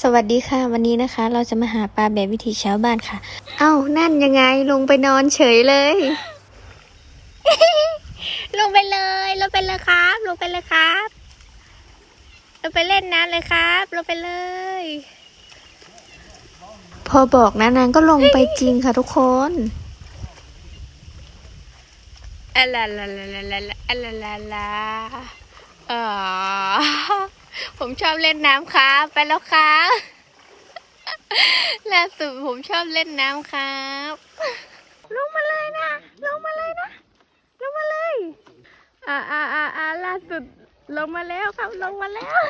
สวัสดีค่ะ วันนี้นะคะ เราจะมาหาปลาแบบวิถีชาวบ้านค่ะ เอ้านั่นยังไงลงไปนอนเฉยเลย ลงไปเลยลงไปเลยครับ ลงไปเลยครับลงไปเล่นน้ำเลยครับลงไปเลย พอบอกนะนางก็ลงไปจริงค่ะทุกคนอะลาลาลาลาลาลาอะลาลาลาอ๋อ ผมชอบเล่นน้ำครับ ไปแล้วครับล่าสุดผมชอบเล่นน้ำครับ ลงมาเลยนะ ลงมาเลยนะ ลงมาเลย อ่าอ่าอ่าอ่าล่าสุดลงมาแล้วครับ ลงมาแล้ว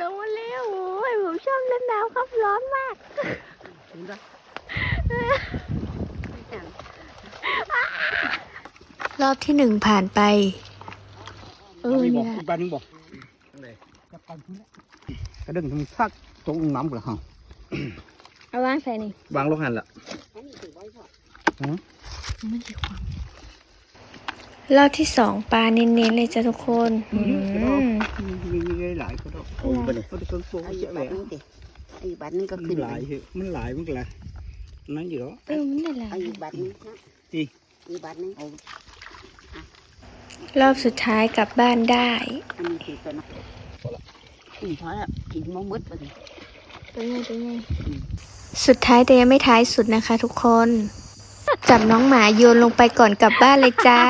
ลงมาแล้วโอ้ยผมชอบเล่นน้ำครับร้อนมากรอบที่หนึ่งผ่านไป เออนี่เนี่บอกยอีกบ้านนึงบอกกระดึงทำซักตรงน้ำกระหังเอาวางใส่นี่วางลงหันละรอบที่สองปลาเน้นๆเลยจ้ะทุกคนอืมมีมีหลายก็ได้โอ้ยบันนี้ก็ได้ต้นโซ่ไอ้เยอะบัเลยตรนึงดิไอ้บัตรนึงก็มัขึ้นนหลายเหอะมันหลายมันก็หลายนั่นอยู่แล้วเออมันได้หลายไอ้บัตรนึงนะอีไอ้บัตรนึงเอา รอบสุดท้ายกลับบ้านได้ อันนี้คือตัวนั้นอืมพอแล้วกินมะมืดไปดิเป็นไงเป็นไงสุดท้ายแต่ยังไม่ท้ายสุดนะคะ ทุกคน จับน้องหมาโยนลงไปก่อนกลับบ้านเลยจ้า